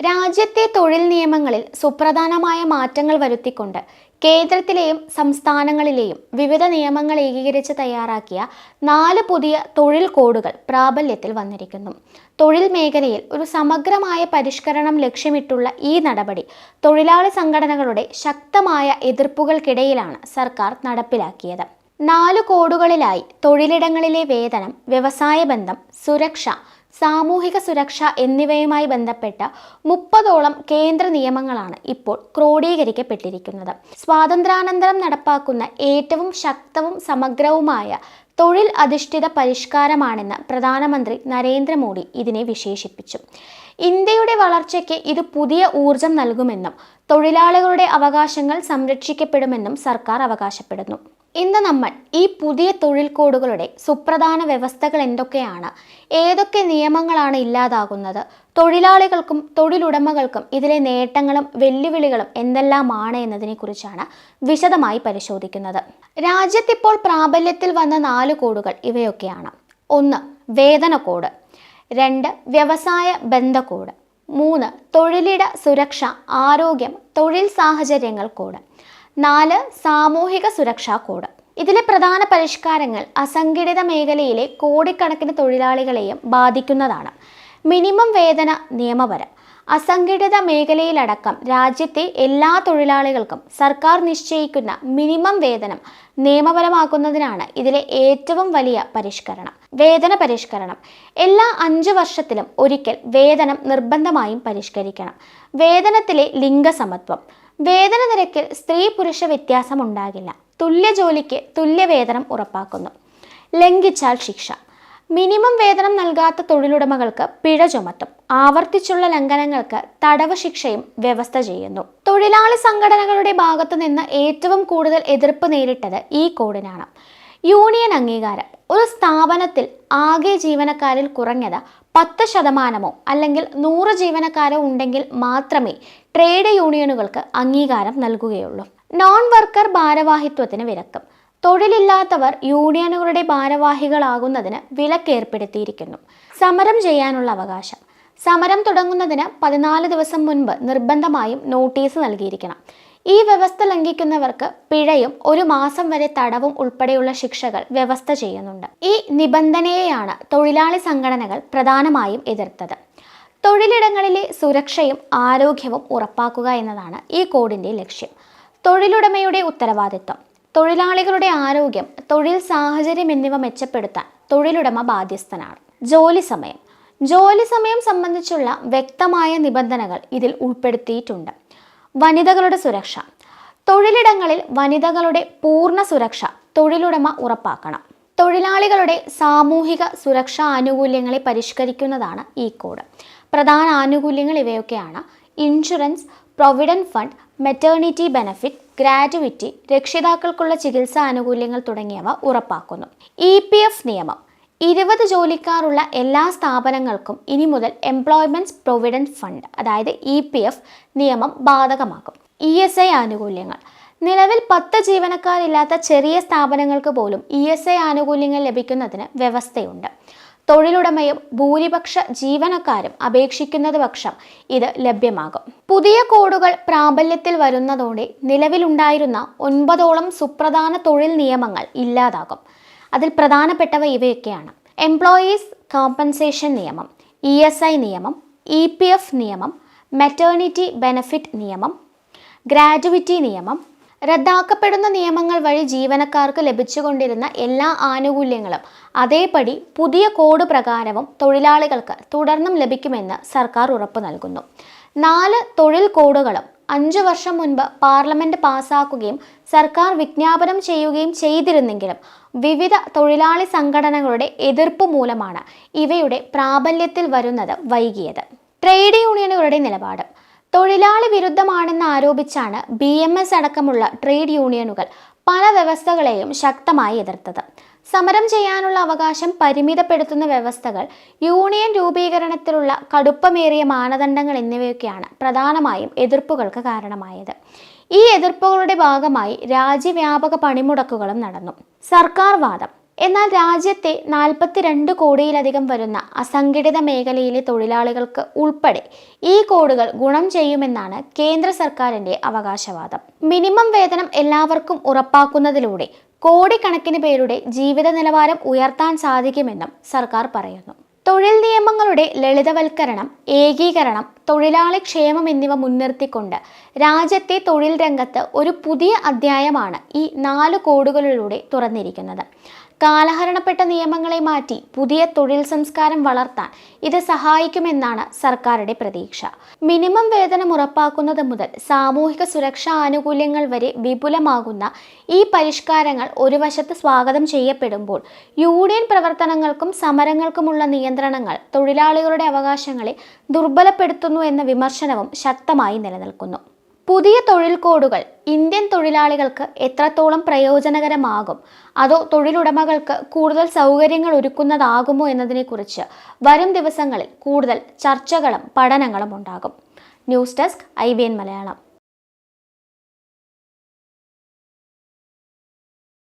രാജ്യത്തെ തൊഴിൽ നിയമങ്ങളിൽ സുപ്രധാനമായ മാറ്റങ്ങൾ വരുത്തിക്കൊണ്ട് കേന്ദ്രത്തിലെയും സംസ്ഥാനങ്ങളിലെയും വിവിധ നിയമങ്ങൾ ഏകീകരിച്ച് തയ്യാറാക്കിയ നാല് പുതിയ തൊഴിൽ കോഡുകൾ പ്രാബല്യത്തിൽ വന്നിരിക്കുന്നു. തൊഴിൽ മേഖലയിൽ ഒരു സമഗ്രമായ പരിഷ്കരണം ലക്ഷ്യമിട്ടുള്ള ഈ നടപടി തൊഴിലാളി സംഘടനകളുടെ ശക്തമായ എതിർപ്പുകൾക്കിടയിലാണ് സർക്കാർ നടപ്പിലാക്കിയത്. നാല് കോഡുകളിലായി തൊഴിലിടങ്ങളിലെ വേതനം വ്യവസായ ബന്ധം സുരക്ഷ സാമൂഹിക സുരക്ഷ എന്നിവയുമായി ബന്ധപ്പെട്ട മുപ്പതോളം കേന്ദ്ര നിയമങ്ങളാണ് ഇപ്പോൾ ക്രോഡീകരിക്കപ്പെട്ടിരിക്കുന്നത്. സ്വാതന്ത്ര്യാനന്തരം നടപ്പാക്കുന്ന ഏറ്റവും ശക്തവും സമഗ്രവുമായ തൊഴിൽ അധിഷ്ഠിത പരിഷ്കാരമാണെന്ന് പ്രധാനമന്ത്രി നരേന്ദ്രമോദി ഇതിനെ വിശേഷിപ്പിച്ചു. ഇന്ത്യയുടെ വളർച്ചയ്ക്ക് ഇത് പുതിയ ഊർജം നൽകുമെന്നും തൊഴിലാളികളുടെ അവകാശങ്ങൾ സംരക്ഷിക്കപ്പെടുമെന്നും സർക്കാർ അവകാശപ്പെടുന്നു. ഇന്ന് നമ്മൾ ഈ പുതിയ തൊഴിൽ കോഡുകളുടെ സുപ്രധാന വ്യവസ്ഥകൾ എന്തൊക്കെയാണ്? ഏതൊക്കെ നിയമങ്ങളാണ് ഇല്ലാതാകുന്നത്? തൊഴിലാളികൾക്കും തൊഴിലുടമകൾക്കും ഇതിലെ നേട്ടങ്ങളും വെല്ലുവിളികളും എന്തെല്ലാമാണ് എന്നതിനെക്കുറിച്ചാണ് വിശദമായി പരിശോധിക്കുന്നത്. രാജ്യത്തിപ്പോൾ പ്രാബല്യത്തിൽ വന്ന നാല് കോഡുകൾ ഇവയൊക്കെയാണ്. ഒന്ന് വേതന കോഡ്. രണ്ട് വ്യവസായ ബന്ധ കോഡ്. മൂന്ന് തൊഴിലിട സുരക്ഷ ആരോഗ്യം തൊഴിൽ സാഹചര്യങ്ങൾ കോഡ്. നാല് സാമൂഹിക സുരക്ഷാ കോഡ്. ഇതിലെ പ്രധാന പരിഷ്കാരങ്ങൾ അസംഘടിത മേഖലയിലെ കോടിക്കണക്കിന് തൊഴിലാളികളെയും ബാധിക്കുന്നതാണ്. മിനിമം വേതന നിയമപരം അസംഘടിത മേഖലയിലടക്കം രാജ്യത്തെ എല്ലാ തൊഴിലാളികൾക്കും സർക്കാർ നിശ്ചയിക്കുന്ന മിനിമം വേതനം നിയമപരമാക്കുന്നതിനാണ് ഇതിലെ ഏറ്റവും വലിയ പരിഷ്കരണം. വേതന പരിഷ്കരണം. എല്ലാ അഞ്ച് വർഷത്തിലും ഒരിക്കൽ വേതനം നിർബന്ധമായും പരിഷ്കരിക്കണം. വേതനത്തിലെ ലിംഗസമത്വം. വേതന നിരക്കിൽ സ്ത്രീ പുരുഷ വ്യത്യാസം ഉണ്ടാകില്ല തുല്യ ജോലിക്ക് തുല്യ വേതനം ഉറപ്പാക്കുന്നു. ലംഘിച്ചാൽ ശിക്ഷ. മിനിമം വേതനം നൽകാത്ത തൊഴിലുടമകൾക്ക് പിഴ ചുമത്തും. ആവർത്തിച്ചുള്ള ലംഘനങ്ങൾക്ക് തടവ് ശിക്ഷയും വ്യവസ്ഥ ചെയ്യുന്നു. തൊഴിലാളി സംഘടനകളുടെ ഭാഗത്തു നിന്ന് ഏറ്റവും കൂടുതൽ എതിർപ്പ് നേരിട്ടത് ഈ കോഡിനാണ് യൂണിയൻ അംഗീകാരം. ഒരു സ്ഥാപനത്തിൽ ആകെ ജീവനക്കാരിൽ കുറഞ്ഞത് പത്ത് ശതമാനമോ അല്ലെങ്കിൽ നൂറ് ജീവനക്കാരോ ഉണ്ടെങ്കിൽ മാത്രമേ ട്രേഡ് യൂണിയനുകൾക്ക് അംഗീകാരം നൽകുകയുള്ളൂ. Non worker ഭാരവാഹിത്വത്തിന് വിലക്കും. തൊഴിലില്ലാത്തവർ യൂണിയനുകളുടെ ഭാരവാഹികളാകുന്നതിന് വിലക്കേർപ്പെടുത്തിയിരിക്കുന്നു. സമരം ചെയ്യാനുള്ള അവകാശം. സമരം തുടങ്ങുന്നതിന് പതിനാല് ദിവസം മുൻപ് നിർബന്ധമായും നോട്ടീസ് നൽകിയിരിക്കണം. ഈ വ്യവസ്ഥ ലംഘിക്കുന്നവർക്ക് പിഴയും ഒരു മാസം വരെ തടവും ഉൾപ്പെടെയുള്ള ശിക്ഷകൾ വ്യവസ്ഥ ചെയ്യുന്നുണ്ട്. ഈ നിബന്ധനയെയാണ് തൊഴിലാളി സംഘടനകൾ പ്രധാനമായും എതിർത്തത്. തൊഴിലിടങ്ങളിലെ സുരക്ഷയും ആരോഗ്യവും ഉറപ്പാക്കുക എന്നതാണ് ഈ കോഡിന്റെ ലക്ഷ്യം. തൊഴിലുടമയുടെ ഉത്തരവാദിത്വം. തൊഴിലാളികളുടെ ആരോഗ്യം തൊഴിൽ സാഹചര്യം എന്നിവ മെച്ചപ്പെടുത്താൻ തൊഴിലുടമ ബാധ്യസ്ഥനാണ്. ജോലി സമയം. ജോലി സമയം സംബന്ധിച്ചുള്ള വ്യക്തമായ നിബന്ധനകൾ ഇതിൽ ഉൾപ്പെടുത്തിയിട്ടുണ്ട്. വനിതകളുടെ സുരക്ഷ. തൊഴിലിടങ്ങളിൽ വനിതകളുടെ പൂർണ സുരക്ഷ തൊഴിലുടമ ഉറപ്പാക്കണം. തൊഴിലാളികളുടെ സാമൂഹിക സുരക്ഷാ ആനുകൂല്യങ്ങളെ പരിഷ്കരിക്കുന്നതാണ് ഈ കോഡ്. പ്രധാന ആനുകൂല്യങ്ങൾ ഇവയൊക്കെയാണ്. Insurance provident fund maternity benefit gratuity രക്ഷിതാക്കൾക്കുള്ള ചികിത്സാ ആനുകൂല്യങ്ങൾ തുടങ്ങിയവ ഉറപ്പാക്കുന്നു. ഇ നിയമം. ഇരുപത് ജോലിക്കാരുള്ള എല്ലാ സ്ഥാപനങ്ങൾക്കും ഇനി മുതൽ എംപ്ലോയ്മെന്റ്സ് പ്രൊവിഡന്റ് ഫണ്ട് അതായത് ഇ പി എഫ് നിയമം ബാധകമാക്കും. ഇ എസ് ഐ ആനുകൂല്യങ്ങൾ. നിലവിൽ പത്ത് ജീവനക്കാരില്ലാത്ത ചെറിയ സ്ഥാപനങ്ങൾക്ക് പോലും ഇ എസ് ഐ ആനുകൂല്യങ്ങൾ ലഭിക്കുന്നതിന് വ്യവസ്ഥയുണ്ട്. തൊഴിലുടമയും ഭൂരിപക്ഷ ജീവനക്കാരും അപേക്ഷിക്കുന്നത് പക്ഷം ഇത് ലഭ്യമാകും. പുതിയ കോഡുകൾ പ്രാബല്യത്തിൽ വരുന്നതോടെ നിലവിലുണ്ടായിരുന്ന ഒൻപതോളം സുപ്രധാന തൊഴിൽ നിയമങ്ങൾ ഇല്ലാതാകും. അതിൽ പ്രധാനപ്പെട്ടവ ഇവയൊക്കെയാണ്. എംപ്ലോയീസ് കോമ്പൻസേഷൻ നിയമം ഇ എസ് ഐ നിയമം ഇ പി എഫ് നിയമം മെറ്റേണിറ്റി ബെനഫിറ്റ് നിയമം ഗ്രാജുവിറ്റി നിയമം റദ്ദാക്കപ്പെടുന്ന നിയമങ്ങൾ വഴി ജീവനക്കാർക്ക് ലഭിച്ചുകൊണ്ടിരുന്ന എല്ലാ ആനുകൂല്യങ്ങളും അതേപടി പുതിയ കോഡ് പ്രകാരവും തൊഴിലാളികൾക്ക് തുടർന്നും ലഭിക്കുമെന്ന് സർക്കാർ ഉറപ്പു നൽകുന്നു. നാല് തൊഴിൽ കോഡുകളും അഞ്ചു വർഷം മുൻപ് പാർലമെന്റ് പാസാക്കുകയും സർക്കാർ വിജ്ഞാപനം ചെയ്യുകയും ചെയ്തിരുന്നെങ്കിലും വിവിധ തൊഴിലാളി സംഘടനകളുടെ എതിർപ്പ് മൂലമാണ് ഇവയുടെ പ്രാബല്യത്തിൽ വരുന്നത് വൈകിയത്. ട്രേഡ് യൂണിയനുകളുടെ നിലപാട്. തൊഴിലാളി വിരുദ്ധമാണെന്ന് ആരോപിച്ചാണ് ബി എം എസ് അടക്കമുള്ള ട്രേഡ് യൂണിയനുകൾ പല വ്യവസ്ഥകളെയും ശക്തമായി എതിർത്തത്. സമരം ചെയ്യാനുള്ള അവകാശം പരിമിതപ്പെടുത്തുന്ന വ്യവസ്ഥകൾ യൂണിയൻ രൂപീകരണത്തിലുള്ള കടുപ്പമേറിയ മാനദണ്ഡങ്ങൾ എന്നിവയൊക്കെയാണ് പ്രധാനമായും എതിർപ്പുകൾക്ക് കാരണമായത്. ഈ എതിർപ്പുകളുടെ ഭാഗമായി രാജ്യവ്യാപക പണിമുടക്കുകളും നടന്നു. സർക്കാർ വാദം. എന്നാൽ രാജ്യത്തെ നാൽപ്പത്തിരണ്ട് കോടിയിലധികം വരുന്ന അസംഘടിത മേഖലയിലെ തൊഴിലാളികൾക്ക് ഉൾപ്പെടെ ഈ കോഡുകൾ ഗുണം ചെയ്യുമെന്നാണ് കേന്ദ്ര സർക്കാരിന്റെ അവകാശവാദം. മിനിമം വേതനം എല്ലാവർക്കും ഉറപ്പാക്കുന്നതിലൂടെ കോടിക്കണക്കിന് പേരുടെ ജീവിത നിലവാരം ഉയർത്താൻ സാധിക്കുമെന്നും സർക്കാർ പറയുന്നു. തൊഴിൽ നിയമങ്ങളുടെ ലളിതവൽക്കരണം ഏകീകരണം തൊഴിലാളി ക്ഷേമം എന്നിവ മുൻനിർത്തിക്കൊണ്ട് രാജ്യത്തെ തൊഴിൽ രംഗത്ത് ഒരു പുതിയ അധ്യായമാണ് ഈ നാല് കോഡുകളിലൂടെ തുറന്നിരിക്കുന്നത്. കാലഹരണപ്പെട്ട നിയമങ്ങളെ മാറ്റി പുതിയ തൊഴിൽ സംസ്കാരം വളർത്താൻ ഇത് സഹായിക്കുമെന്നാണ് സർക്കാരുടെ പ്രതീക്ഷ. മിനിമം വേതനം ഉറപ്പാക്കുന്നത് മുതൽ സാമൂഹിക സുരക്ഷാ ആനുകൂല്യങ്ങൾ വരെ വിപുലമാകുന്ന ഈ പരിഷ്കാരങ്ങൾ ഒരു വശത്ത് സ്വാഗതം ചെയ്യപ്പെടുമ്പോൾ യൂണിയൻ പ്രവർത്തനങ്ങൾക്കും സമരങ്ങൾക്കുമുള്ള നിയന്ത്രണങ്ങൾ തൊഴിലാളികളുടെ അവകാശങ്ങളെ ദുർബലപ്പെടുത്തുന്നു എന്ന വിമർശനവും ശക്തമായി നിലനിൽക്കുന്നു. പുതിയ തൊഴിൽ കോഡുകൾ ഇന്ത്യൻ തൊഴിലാളികൾക്ക് എത്രത്തോളം പ്രയോജനകരമാകും? അതോ തൊഴിലുടമകൾക്ക് കൂടുതൽ സൗകര്യങ്ങൾ ഒരുക്കുന്നതാകുമോ എന്നതിനെക്കുറിച്ച് വരും ദിവസങ്ങളിൽ കൂടുതൽ ചർച്ചകളും പഠനങ്ങളും ഉണ്ടാകും. News desk I Malayalam.